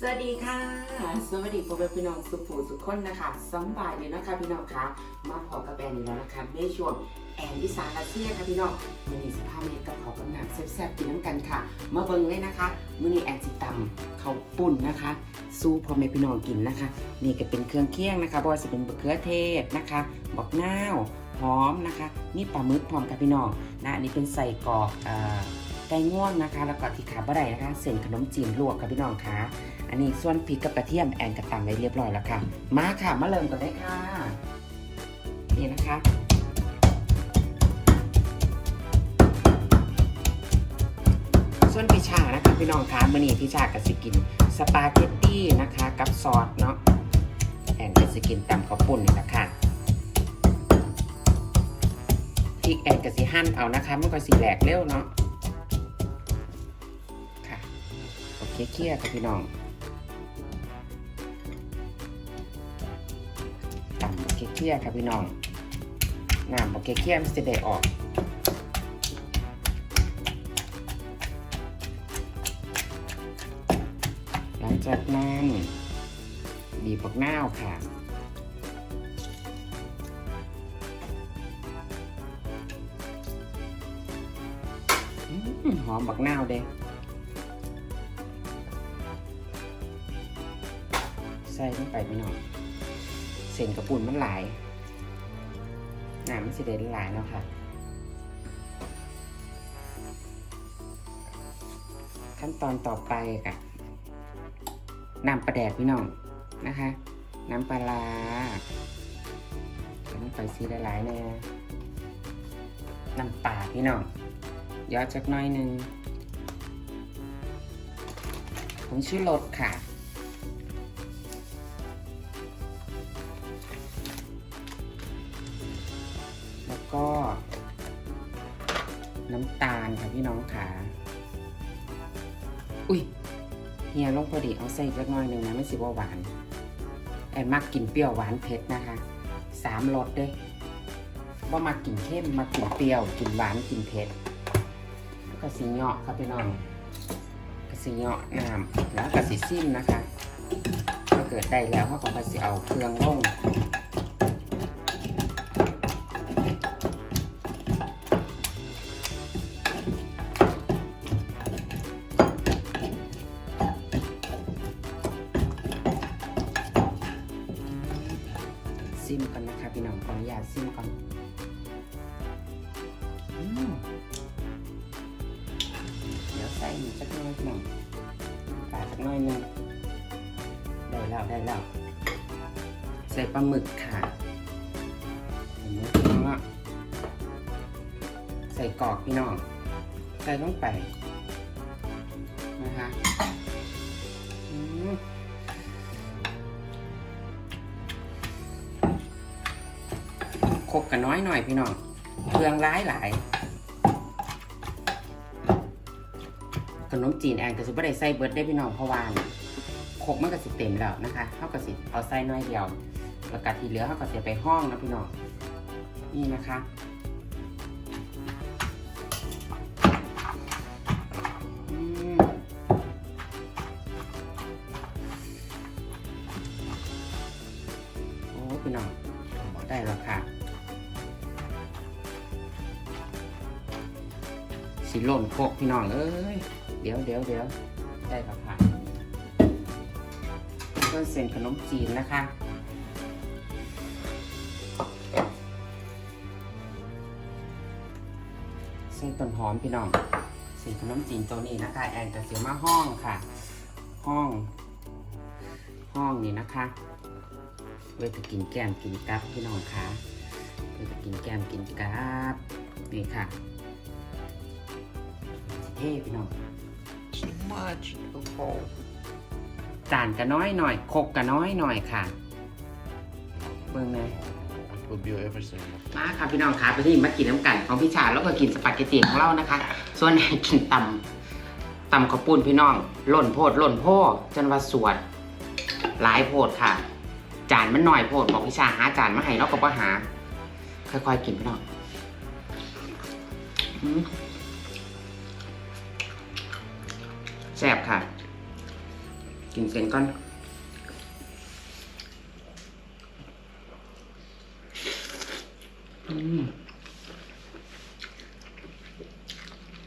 สวัสดีค่ะ สวัสดีพ่อแม่พี่น้องสุขูสุขคนนะคะสำบายเลยนะคะพี่น้องคะมาพอกับแอนนี่แล้วนะคะในช่วงแอนดิสานาเซียค่ะพี่น้องมือนี้สิบห้าเมตรกับเขาวกับหนักแซ่บๆกินน้ำกันค่ะ มาเบิ่งเลยนะคะมือนี้แอนสิตำเขาปุ่นนะคะ สู้พ่อแม่พี่น้องกินนะคะ นี่ก็เป็นเครื่องเคียงนะคะบอยจะเป็นมะเขือเทศนะคะบอกนาวหอมนะคะนี่ปลาหมึกพร้อมกับพี่น้องนะอันนี้เป็นใส่กรอกไก่ง่วงนะคะ แล้วก็ที่ขาบะไดนะคะเส้นขนมจีนลวกค่ะพี่น้องค่ะ อันนี้ส่วนพริกกับกระเทียมแอนกระตำไว้เรียบร้อยแล้วค่ะ มาค่ะ มาเริ่มกันเลยค่ะ นี่นะคะส่วนพิชานะคะพี่น้องคะมื่อนี้พิชากับสิกินสปาเกตตี้นะคะ กับซอสเนาะแอนกับสิกินตำข้าวปุ้นนี่แหละค่ะพริกแอนกับสิหั่นเอานะคะมันก็สิแหลกเร็วเนาะค่ะโอเคเคลียร์ค่ะพี่น้อง เคี่ยๆครับพี่น้องน้ำบักเคี่ยๆมันจะได้ออกหลังจากนั้นบีบผักนาวค่ะหอมบักนาวเด้ใส่ลงไปพี่น้อง เส้นกระปุ่นมันหลายน้ำมันสิเด็ดหลายเนาะค่ะขั้นตอนต่อไปกะน้ำปลาแดกพี่น้องนะคะ น้ำปลาร้าใส่ลงไปซีดหลายแน่น้ำปลาพี่น้องยอดจักน้อยหนึ่งผมชื่อรสค่ะ ก็ น้ำตาลค่ะพี่น้องค่ะอุ้ยเฮียลงพอดีเอาใส่เล็กน้อยหนึ่งนะไม่สิว่าหวานแอนมักกินเปรี้ยวหวานเผ็ดนะคะสามรสเด้ว่ามากินเข้มมากินเปรี้ยวกินหวานกินเผ็ดแล้วก็สีเหาะครับพี่น้องกระสีเหาะน้ำแล้วก็สีซิมนะคะถ้าเกิดได้แล้วเขาก็มาสิเอาเครื่องลง ลาหมึกค่ะเห็นไหมพี่น้องอะใส่กรอกพี่น้อง ใส่ลงไปนะคะอืมคบกันน้อยหน่อยพี่น้องเครื่องร้ายหลายขนมจีนแอนก็สิบ่ได้ใส่เบิร์ดได้พี่น้องเพราะว่าครกมันก็สิเต็มแล้วนะคะเท่ากับสิเอาใส่น้อยเดียว แล้วก็ที่เหลือเขาก็สิไปห้องนะพี่น้องนี่นะคะอืมโอ้พี่น้องได้แล้วค่ะสิหล่นโคกพี่น้องเอ้ยเดี๋ยวเดี๋ยวเดี๋ยวได้แล้วค่ะเพื่อเส้นขนมจีนนะคะ หอมพี่น้องส้นขนมจีนตัวนี้นะคะ แอนจะเสียมาห้องค่ะ ห้อง ห้องนี่นะคะเว้ยจะกินแก้มกินกับพี่น้องค่ะเว้ยจะกินแก้มกินกับนี่ค่ะเท่พี่น้อง Too much. Oh. จานก็น้อยหน่อยคกก็น้อยหน่อยค่ะเบิ่งเลย Will be everything. มาค่ะพี่น้องค่ะไปที่มากินน้ำกันของพี่ชาแล้วก็กินสปาเกตตีของเรานะคะ ส่วนแอนกินตำตำข้าวปุ้นพี่น้องหล่นโพดหล่นโพดจนว่าสวดหลายโพดค่ะ จานมันหน่อยโพดบอกพี่ชาหาจานมาให้เราก็บ่หา ค่อยๆกินพี่น้องแซ่บค่ะ กินเส้นก่อน อืม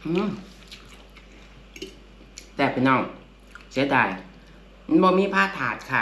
อืมแต่พี่น้องเสียดายมันบ่มีผ้าถาดค่ะ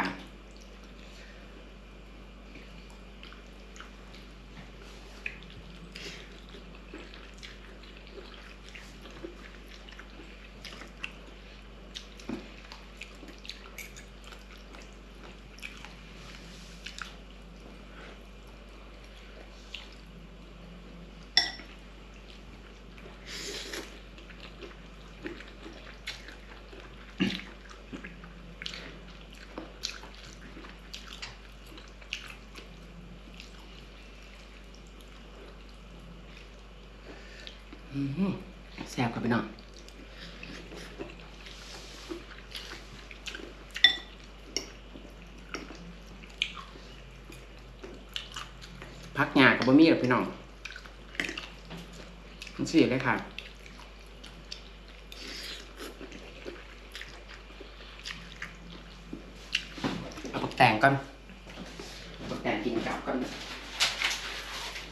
แซ่บครับพี่น้องพักงานกับบะหมี่หรอกพี่น้องมันเสียเลยค่ะเอาปักแต่งก่อนปักแต่งกินกับก่อน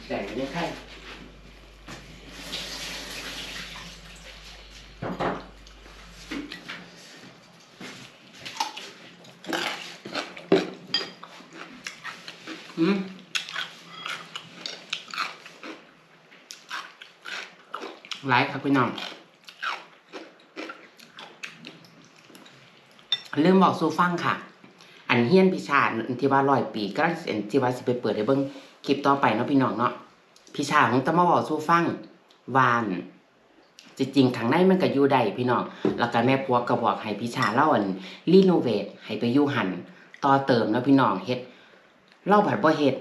แต่งไม่ได้ไข่ อืม ไลฟ์ครับพี่น้องเริ่มบอกสู้ฟังค่ะ อันเฮียนพิชาที่ว่าร้อยปีก็เอ็นที่ว่าสิไปเปิดให้เบิ่งคลิปต่อไปเนาะพี่น้องเนาะพิชาของตะมาบอกสู้ฟังวานจริงๆข้างในมันก็อยู่ได้พี่น้อง แล้วก็แม่พัวก็บอกให้พิชาเล่าอันรีโนเวทให้ไปยู่หันต่อเติมเนาะพี่น้องเฮ็ดเล่าผัดบ่เฮ็ด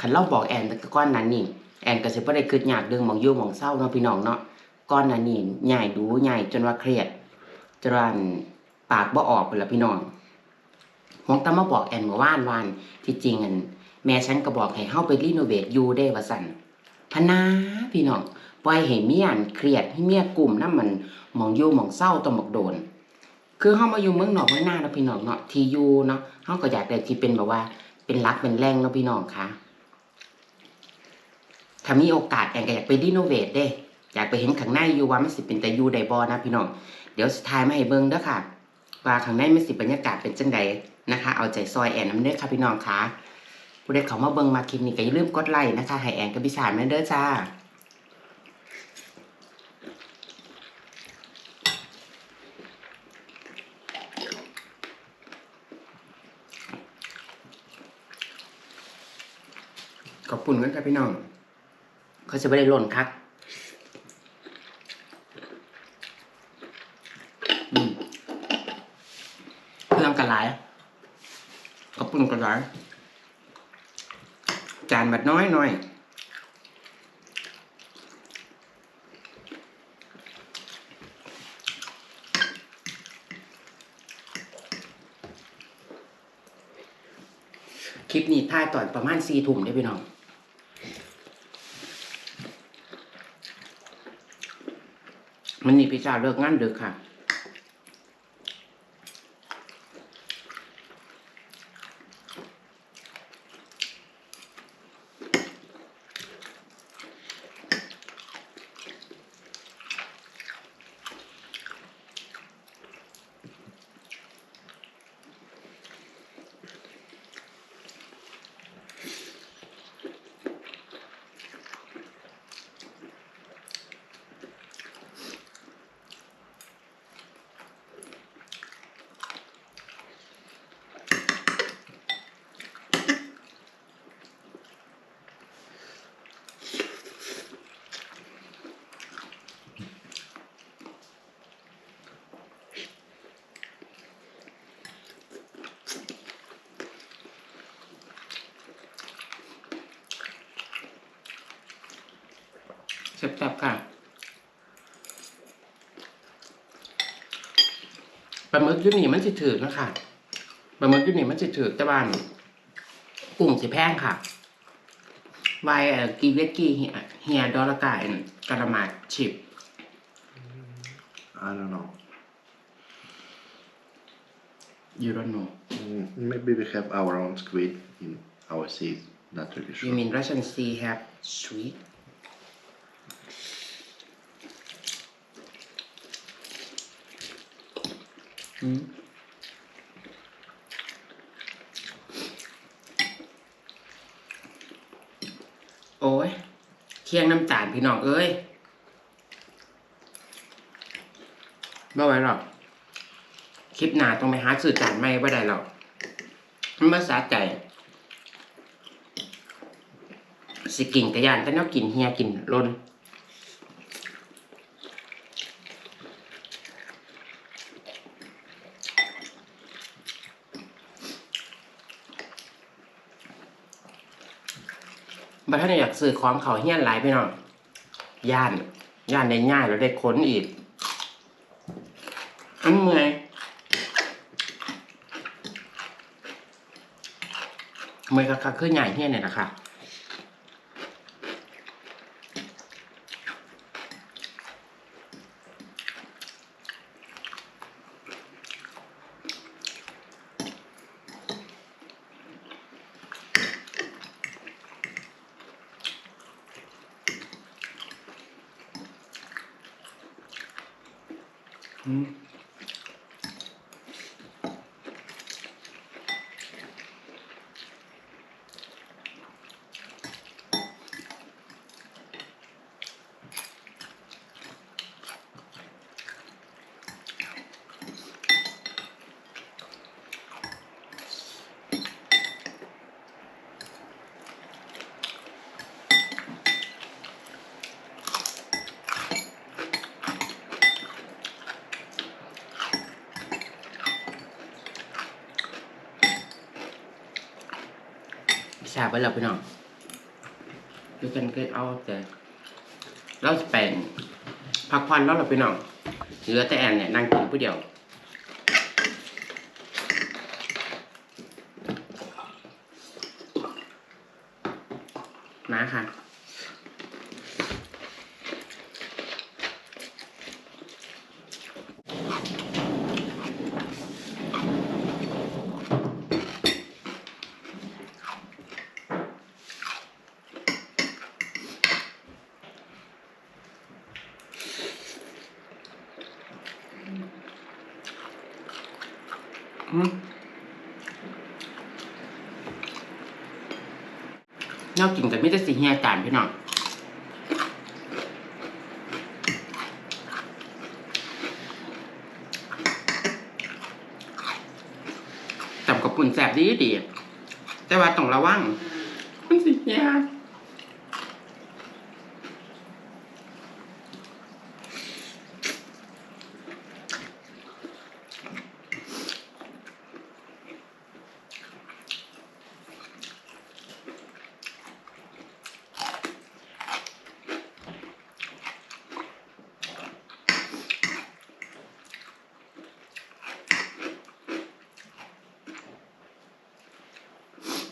คันเล่าบอกแอนแต่ก้อนนั้นนี่ แอนก็สิบ่ได้คิดยากเรื่องหมองอยู่หมองเศร้าเนาะพี่น้องเนาะก้อนนั้นนี่ใหญ่ดูใหญ่จนว่าเครียดจนว่าปากบ่ออกพุ่นล่ะพี่น้องหวงตามาบอกแอนเมื่อวานวานที่จริงอันแม่ฉันก็บอกให้เฮาไปรีโนเวทอยู่ได้ว่าซั่นพะนาพี่น้องปล่อยให้เมียอันเครียดให้เมียกลุ่มนำมันหมองอยู่หมองเศร้าต้องบักโดน คือเฮามาอยู่เมืองนอกเมืองนาเนาะพี่น้องเนาะที่อยู่เนาะเฮาก็อยากได้ที่เป็นแบบว่าเป็นรักเป็นแรงเนาะพี่น้องคะ ถ้ามีโอกาสแอนก็อยากไปรีโนเวทเด้ อยากไปเห็นข้างในอยู่ว่ามันสิเป็นแต่อยู่ใดบ่นะพี่น้อง เดี๋ยวสุดท้ายมาให้เบิ่งเด้อค่ะ ว่าข้างในมันสิบรรยากาศเป็นจังใดนะคะ เอาใจซอยแอนน้ำเด้อค่ะพี่น้องคะผู้ใดเขามาเบิ่งมาคลิปนี้ก็อย่าลืมกดไลค์นะคะให้แอนกับพี่ชายแม่เด้อจ้าขอบคุณกันครับพี่น้อง เขาจะไม่ได้หล่นคักเครื่องกันหลายขอบคุณกันหลายจานแบัดน้อยหน่อยคลิปนี้ถ่ายตอนประมาณสี่ทุ่มได้พี่น้อง มั นนี่พี่ชาเลิกงานดึกค่ะ แซ่บๆค่ะปลาหมึกอยุ่นี่มันสิถือนะคะปลาหมึกอยุ่นี่มันสิถือแต่บ้านกุ้งสิแพงค่ะวายเอ่อกีเวกกี้เฮียเฮียดอลลาร์กายกระมาดชิป I don't know. you don't know Mm, maybe we have our own squid in our sea. Not really you sure. mean Russian sea have sweet อืม โอ้ยเคียงน้ำตาลพี่น้องเอ้ยไม่ไหวหรอก คลิปหนาต้องไปหาสื่อจานไม่ว่ได้หรอกมันมาสาใจ สิกินกระยานแต่แนวกินเฮียกินลน บัดท่านอยากซื้อของเขาเฮียนหลายพี่น้องย่านย่านได้ง่ายแล้วได้ค้นอีกอันเมื่อยเมื่อยคักๆคือใหญ่เฮียเนี่ยนะคะ ชาไปแล้วพี่น้องดูกันก็เอาแต่เราจะแปลงพักผ่อนแล้วเราพี่น้องเหลือแต่แอนเนี่ยนั่งกินผู้เดียว นวกินกับมิตรสีเฮียจานพี่น้องจำกับปุ่นแสบดีดีแต่ว่าต้องระวังมันสิเฮีย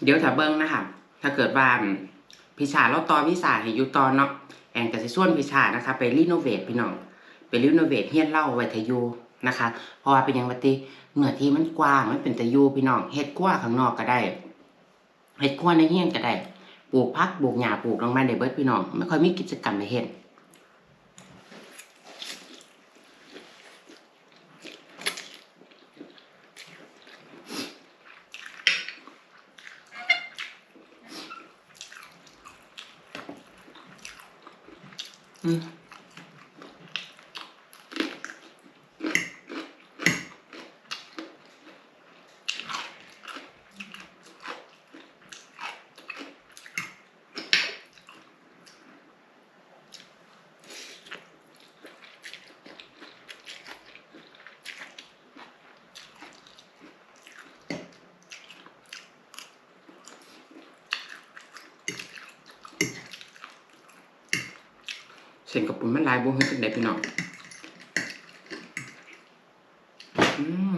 เดี๋ยวถ้าเบิ้งนะคะถ้าเกิดว่าพิชาเราต่อวิสาให้อยู่ตอนเนาะแอนก็สิส่วนพิชานะคะ ไปรีโนเวทพี่น้องไปรีโนเวทเฮียนเล่าไว้ทยูนะคะ เพราะว่าเป็นยังวัติเหนือที่มันกว้างมันเป็นตะยูพี่น้องเฮ็ดกว้างข้างนอกก็ได้เฮ็ดกว้าในเฮียนก็ได้ปลูกพักปลูกหญ้าปลูกลงมาได้เบิดพี่น้องไม่ค่อยมีกิจกรรมให้เฮ็ด ส้นกับปุ่นมันลายบวมขึ้นจังได๋พี่น้องอืม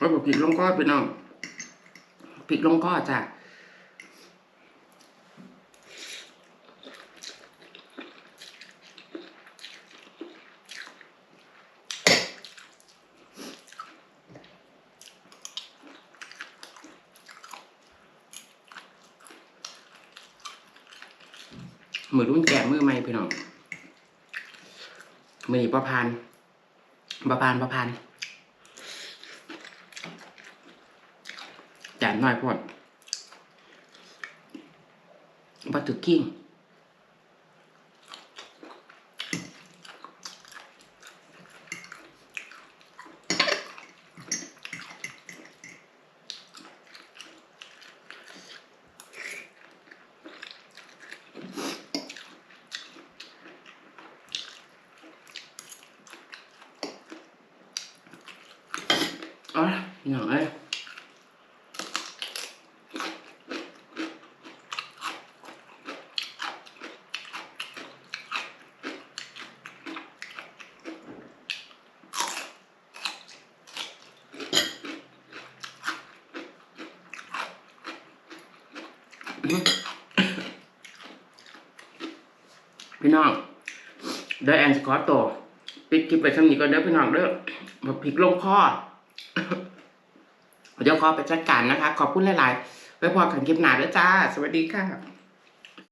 ว่าบอกผิดลงก้อพี่น้องผิดลงก้อจ้ะมือรุ่นแก่มือใหม่พี่น้องมือนี่ประพานประพานประพาน จานน้อยพอดบัตถุกิ้งอ๋อพี่น้องเอ้ย พี่น้องเดี๋ยวแอนสกอตโตปิดคลิปไปช่ำนี้ก่อนเด้อพี่น้องเด้อมาพลิกลงคอเดี๋ยวขอไปจัดการนะคะ ขอบคุณหลายๆไว้พอกันคลิปหน้าเด้อจ้า สวัสดีค่ะ